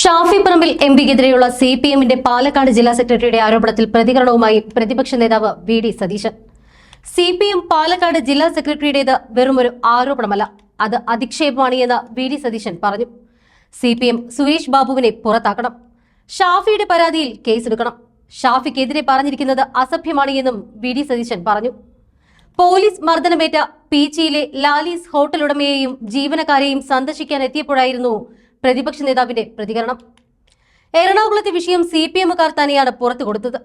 Shafi Parambil M പിക്കെതിരെയുള്ള C P എമ്മിന്റെ പാലക്കാട് ജില്ലാ സെക്രട്ടറിയുടെ ആരോപണത്തിൽ പ്രതികരണവുമായി പ്രതിപക്ഷ നേതാവ് V D Satheesan. C P M Palakkad ജില്ലാ സെക്രട്ടറിയുടേത് ഒരു ആരോപണമല്ല അത് അധിക്ഷേപമാണ് എന്ന് വി ഡി സതീശൻ പറഞ്ഞു. സി പി എം സുരേഷ് ബാബുവിനെ പുറത്താക്കണം ഷാഫിയുടെ പരാതിയിൽ കേസെടുക്കണം. ഷാഫിക്കെതിരെ പറഞ്ഞിരിക്കുന്നത് അസഭ്യമാണ് എന്നും വി ഡി സതീശൻ പറഞ്ഞു. പോലീസ് മർദ്ദനമേറ്റ പീച്ചിയിലെ ലാലീസ് ഹോട്ടൽ ഉടമയെയും ജീവനക്കാരെയും സന്ദർശിക്കാൻ എത്തിയപ്പോഴായിരുന്നു പ്രതിപക്ഷ നേതാവിന്റെ പ്രതികരണം. എറണാകുളത്തെ വിഷയം സി പി എമ്മുകാർ തന്നെയാണ് പുറത്തു കൊടുത്തത്.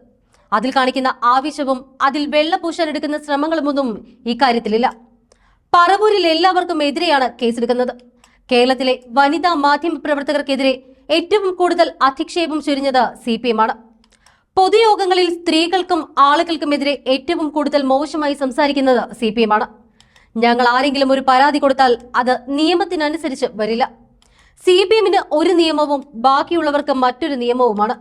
അതിൽ കാണിക്കുന്ന ആവേശവും അതിൽ വെള്ളപൂശാൻ എടുക്കുന്ന ശ്രമങ്ങളുമൊന്നും ഇക്കാര്യത്തിലില്ല. പറവൂരിൽ എല്ലാവർക്കും എതിരെയാണ് കേസെടുക്കുന്നത്. കേരളത്തിലെ വനിതാ മാധ്യമ പ്രവർത്തകർക്കെതിരെ ഏറ്റവും കൂടുതൽ അധിക്ഷേപം ചൊരിഞ്ഞത് സി പി എമ്മാണ് പൊതുയോഗങ്ങളിൽ സ്ത്രീകൾക്കും ആളുകൾക്കുമെതിരെ ഏറ്റവും കൂടുതൽ മോശമായി സംസാരിക്കുന്നത് സി പി എമ്മാണ് ഞങ്ങൾ ആരെങ്കിലും ഒരു പരാതി കൊടുത്താൽ അത് നിയമത്തിനനുസരിച്ച് വരില്ല. സി പി എമ്മിന് ഒരു നിയമവും ബാക്കിയുള്ളവർക്ക് മറ്റൊരു നിയമവുമാണ്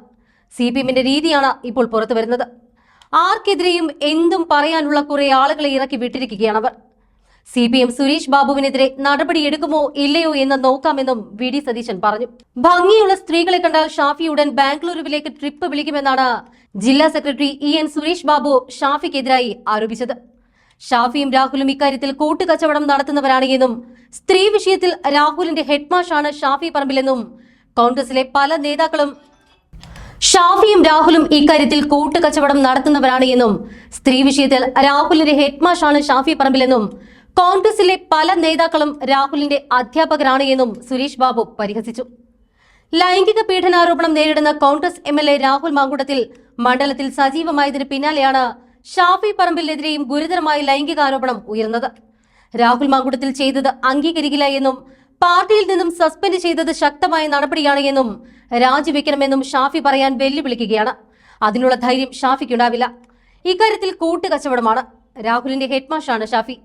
സി പി എമ്മിന്റെ രീതിയാണ് ഇപ്പോൾ പുറത്തു വരുന്നത്. ആർക്കെതിരെയും എന്തും പറയാനുള്ള കുറെ ആളുകളെ ഇറക്കി വിട്ടിരിക്കുകയാണ് അവർ. സി പി എം സുരേഷ് ബാബുവിനെതിരെ നടപടിയെടുക്കുമോ ഇല്ലയോ എന്ന് നോക്കാമെന്നും വി ഡി സതീശൻ പറഞ്ഞു. ഭംഗിയുള്ള സ്ത്രീകളെ കണ്ടാൽ ഷാഫി ഉടൻ ബാംഗ്ലൂരുവിലേക്ക് ട്രിപ്പ് വിളിക്കുമെന്നാണ് ജില്ലാ secretary E N Suresh Babu ഷാഫിക്കെതിരായി ആരോപിച്ചത്. ഷാഫിയും രാഹുലും ഇക്കാര്യത്തിൽ കൂട്ടുകച്ചവടം നടത്തുന്നവരാണ് എന്നും സ്ത്രീ വിഷയത്തിൽ രാഹുലിന്റെ ഹെഡ്മാഷാണ് ഷാഫി പറമ്പിലെന്നും കോൺഗ്രസിലെ പല നേതാക്കളും ഷാഫിയും രാഹുലും ഇക്കാര്യത്തിൽ കൂട്ടുകച്ചവടം നടത്തുന്നവരാണ് എന്നും സ്ത്രീ വിഷയത്തിൽ രാഹുലിന്റെ ഹെഡ്മാഷാണ് ഷാഫി പറമ്പിലെന്നും കോൺഗ്രസിലെ പല നേതാക്കളും രാഹുലിന്റെ അധ്യാപകരാണ് എന്നും സുരേഷ് ബാബു പരിഹസിച്ചു. ലൈംഗിക പീഡനാരോപണം നേരിടുന്ന കോൺഗ്രസ് എം രാഹുൽ മാങ്കുടത്തിൽ മണ്ഡലത്തിൽ സജീവമായതിന് പിന്നാലെയാണ് ഷാഫി പറമ്പിലെതിരെയും ഗുരുതരമായ ലൈംഗികാരോപണം ഉയർന്നത്. രാഹുൽ മാങ്കുടത്തിൽ ചെയ്തത് അംഗീകരിക്കില്ല എന്നും പാർട്ടിയിൽ നിന്നും സസ്പെൻഡ് ചെയ്തത് ശക്തമായ നടപടിയാണ് എന്നും രാജിവെക്കണമെന്നും ഷാഫി പറയാൻ വെല്ലുവിളിക്കുകയാണ്. അതിനുള്ള ധൈര്യം ഷാഫിക്കുണ്ടാവില്ല. ഇക്കാര്യത്തിൽ കൂട്ടുകച്ചവടമാണ്. രാഹുലിന്റെ ഹെഡ്മാഷാണ് ഷാഫി.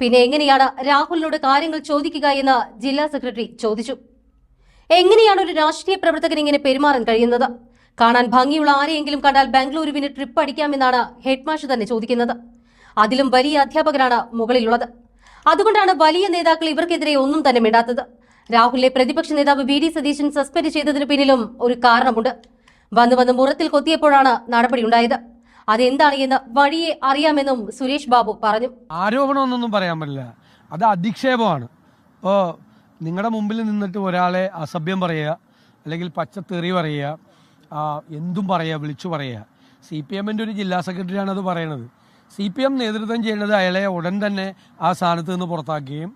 പിന്നെ എങ്ങനെയാണ് രാഹുലിനോട് കാര്യങ്ങൾ ചോദിക്കുക എന്ന് ജില്ലാ സെക്രട്ടറി ചോദിച്ചു. എങ്ങനെയാണ് ഒരു രാഷ്ട്രീയ പ്രവർത്തകൻ ഇങ്ങനെ പെരുമാറാൻ കഴിയുന്നത്? കാണാൻ ഭംഗിയുള്ള ആരെയെങ്കിലും കണ്ടാൽ ബാംഗ്ലൂരുവിന് ട്രിപ്പ് അടിക്കാമെന്നാണ് ഹെഡ്മാഷ് തന്നെ ചോദിക്കുന്നത്. അതിലും വലിയ അധ്യാപകരാണ് മുകളിലുള്ളത്. അതുകൊണ്ടാണ് വലിയ നേതാക്കൾ ഇവർക്കെതിരെ ഒന്നും തന്നെ മിണ്ടാത്തത്. രാഹുലിനെ പ്രതിപക്ഷ നേതാവ് വി ഡി സതീശൻ സസ്പെൻഡ് ചെയ്തതിന് പിന്നിലും ഒരു കാരണമുണ്ട്. വന്ന് വന്ന് മുറത്തിൽ കൊത്തിയപ്പോഴാണ് നടപടിയുണ്ടായത് അതെന്താണ് എന്ന് വഴിയെ അറിയാമെന്നും സുരേഷ് ബാബു പറഞ്ഞു. ആരോപണമൊന്നും പറയാൻ പറ്റില്ല. അത് അധിക്ഷേപമാണ്. നിങ്ങളുടെ മുമ്പിൽ നിന്നിട്ട് ഒരാളെ അസഭ്യം പറയുക അല്ലെങ്കിൽ പച്ചത്തെറി പറയുക എന്തും പറയുക വിളിച്ചു പറയുക സി പി എമ്മിന്റെ ഒരു ജില്ലാ സെക്രട്ടറിയാണ് അത് പറയണത്. സി പി എം നേതൃത്വം ചെയ്യേണ്ടത് അയാളെ ഉടൻ തന്നെ ആ സ്ഥാനത്ത് നിന്ന് പുറത്താക്കുകയും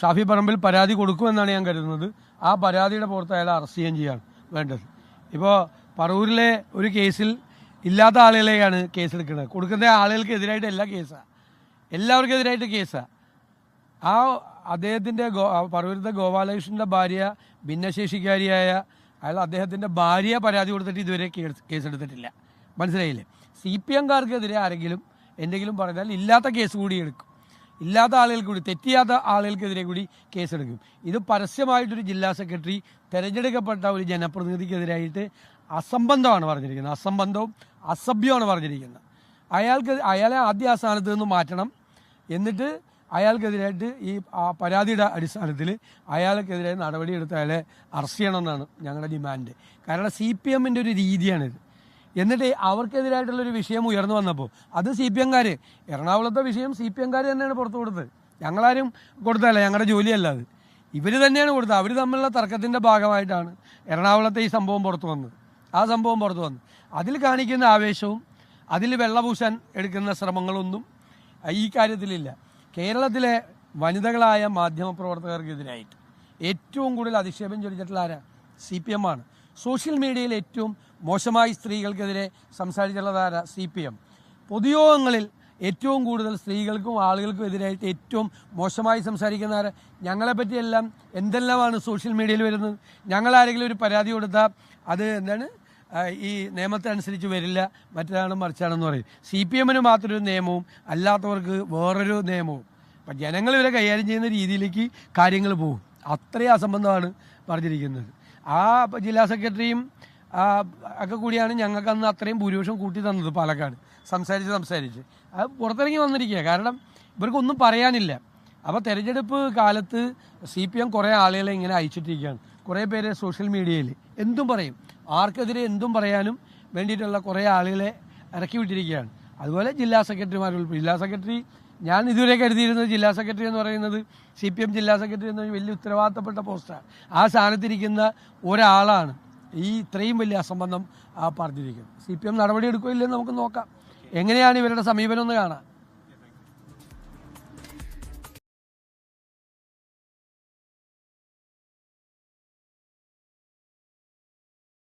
ഷാഫി പറമ്പിൽ പരാതി കൊടുക്കുമെന്നാണ് ഞാൻ കരുതുന്നത്. ആ പരാതിയുടെ പുറത്ത് അയാളെ അറസ്റ്റ് ചെയ്യുകയും ചെയ്യാണ് വേണ്ടത്. ഇപ്പോൾ പറവൂരിലെ ഒരു കേസിൽ ഇല്ലാത്ത ആളുകളെയാണ് കേസെടുക്കുന്നത് കൊടുക്കുന്ന ആളുകൾക്ക് എല്ലാ കേസാണ് എല്ലാവർക്കും എതിരായിട്ട് കേസാണ് ആ അദ്ദേഹത്തിന്റെ ഗോ പറവൂരത്തെ ഗോപാലകൃഷ്ണന്റെ ഭാര്യ ഭിന്നശേഷിക്കാരിയായ അയാൾ അദ്ദേഹത്തിന്റെ ഭാര്യ പരാതി കൊടുത്തിട്ട് ഇതുവരെ കേസ് കേസെടുത്തിട്ടില്ല. മനസ്സിലായില്ലേ? സി പി എംകാർക്കെതിരെ ആരെങ്കിലും എന്തെങ്കിലും പറഞ്ഞാൽ ഇല്ലാത്ത കേസ് കൂടി എടുക്കും. ഇല്ലാത്ത ആളുകൾക്ക് കൂടി തെറ്റിയാത്ത ആളുകൾക്കെതിരെ കൂടി കേസെടുക്കും. ഇത് പരസ്യമായിട്ടൊരു ജില്ലാ സെക്രട്ടറി തിരഞ്ഞെടുക്കപ്പെട്ട ഒരു ജനപ്രതിനിധിക്കെതിരായിട്ട് അസംബന്ധമാണ് പറഞ്ഞിരിക്കുന്നത്. അസംബന്ധവും അസഭ്യമാണ് പറഞ്ഞിരിക്കുന്നത്. അയാൾക്ക് അയാളെ ആദ്യ ആ സ്ഥാനത്ത് നിന്ന് മാറ്റണം. എന്നിട്ട് അയാൾക്കെതിരായിട്ട് ഈ പരാതിയുടെ അടിസ്ഥാനത്തിൽ അയാൾക്കെതിരെ നടപടിയെടുത്ത് അയാളെ അറസ്റ്റ് ചെയ്യണമെന്നാണ് ഞങ്ങളുടെ ഡിമാൻഡ് കാരണം സി പി എമ്മിന്റെ ഒരു രീതിയാണിത്. എന്നിട്ട് അവർക്കെതിരായിട്ടുള്ളൊരു വിഷയം ഉയർന്നു വന്നപ്പോൾ അത് സി പി എംകാർ എറണാകുളത്തെ വിഷയം സി പി എംകാർ തന്നെയാണ് പുറത്തു കൊടുത്തത്. ഞങ്ങളാരും കൊടുത്തതല്ല ഞങ്ങളുടെ ജോലിയല്ല അത്. ഇവർ തന്നെയാണ് കൊടുത്തത്. അവർ തമ്മിലുള്ള തർക്കത്തിന്റെ ഭാഗമായിട്ടാണ് എറണാകുളത്തെ ഈ സംഭവം പുറത്തു വന്നത്. ആ സംഭവം പുറത്തു വന്നത്. അതിൽ കാണിക്കുന്ന ആവേശവും അതിൽ വെള്ളപൂശാൻ എടുക്കുന്ന ശ്രമങ്ങളൊന്നും ഈ കാര്യത്തിലില്ല. കേരളത്തിലെ വനിതകളായ മാധ്യമപ്രവർത്തകർക്കെതിരായിട്ട് ഏറ്റവും കൂടുതൽ അധിക്ഷേപം ചൊരിഞ്ഞിട്ടുള്ള ആരാ? സി പി എം ആണ്. സോഷ്യൽ മീഡിയയിൽ ഏറ്റവും മോശമായി സ്ത്രീകൾക്കെതിരെ സംസാരിച്ചിട്ടുള്ളത് ആരാ? സി പി എം പൊതുയോഗങ്ങളിൽ ഏറ്റവും കൂടുതൽ സ്ത്രീകൾക്കും ആളുകൾക്കും എതിരായിട്ട് ഏറ്റവും മോശമായി സംസാരിക്കുന്ന ആരാ? ഞങ്ങളെ പറ്റിയെല്ലാം എന്തെല്ലാമാണ് സോഷ്യൽ മീഡിയയിൽ വരുന്നത്? ഞങ്ങൾ ആരെങ്കിലും ഒരു പരാതി കൊടുത്താൽ അത് എന്താണ്? ഈ നിയമത്തിനനുസരിച്ച് വരില്ല. മറ്റൊരാളും മറിച്ചാണെന്ന് പറയും. സി പി എമ്മിന് മാത്രം ഒരു നിയമവും അല്ലാത്തവർക്ക് വേറൊരു നിയമവും. അപ്പം ജനങ്ങൾ ഇവരെ കൈകാര്യം ചെയ്യുന്ന രീതിയിലേക്ക് കാര്യങ്ങൾ പോകും. അത്രയും അസംബന്ധമാണ് പറഞ്ഞിരിക്കുന്നത്. ആ ജില്ലാ സെക്രട്ടറിയും ഒക്കെ കൂടിയാണ് ഞങ്ങൾക്ക് അന്ന് അത്രയും ഭൂരിപക്ഷം കൂട്ടി തന്നത് പാലക്കാട്. സംസാരിച്ച് സംസാരിച്ച്. അത് പുറത്തിറങ്ങി വന്നിരിക്കുക കാരണം ഇവർക്കൊന്നും പറയാനില്ല. അപ്പോൾ തെരഞ്ഞെടുപ്പ് കാലത്ത് സി പി എം കുറേ ആളുകളെ ഇങ്ങനെ അയച്ചിട്ടിരിക്കുകയാണ്. കുറേ പേര് സോഷ്യൽ മീഡിയയിൽ എന്തും പറയും. ആർക്കെതിരെ എന്തും പറയാനും വേണ്ടിയിട്ടുള്ള കുറേ ആളുകളെ ഇറക്കി വിട്ടിരിക്കുകയാണ്. അതുപോലെ ജില്ലാ സെക്രട്ടറിമാർ ഉൾപ്പെടെ. ജില്ലാ സെക്രട്ടറി ഞാൻ ഇതുവരെ കരുതിയിരുന്നത് ജില്ലാ സെക്രട്ടറി എന്ന് പറയുന്നത് സി പി എം ജില്ലാ സെക്രട്ടറി എന്ന വലിയ ഉത്തരവാദിത്തപ്പെട്ട പോസ്റ്റാണ്. ആ സ്ഥാനത്തിരിക്കുന്ന ഒരാളാണ് ഈ ഇത്രയും വലിയ അസംബന്ധം ആ പറഞ്ഞിരിക്കുന്നത്. സി പി എം നടപടി എടുക്കുകയില്ലെന്ന് നമുക്ക് നോക്കാം. എങ്ങനെയാണ് ഇവരുടെ സമീപനം ഒന്ന് കാണാം.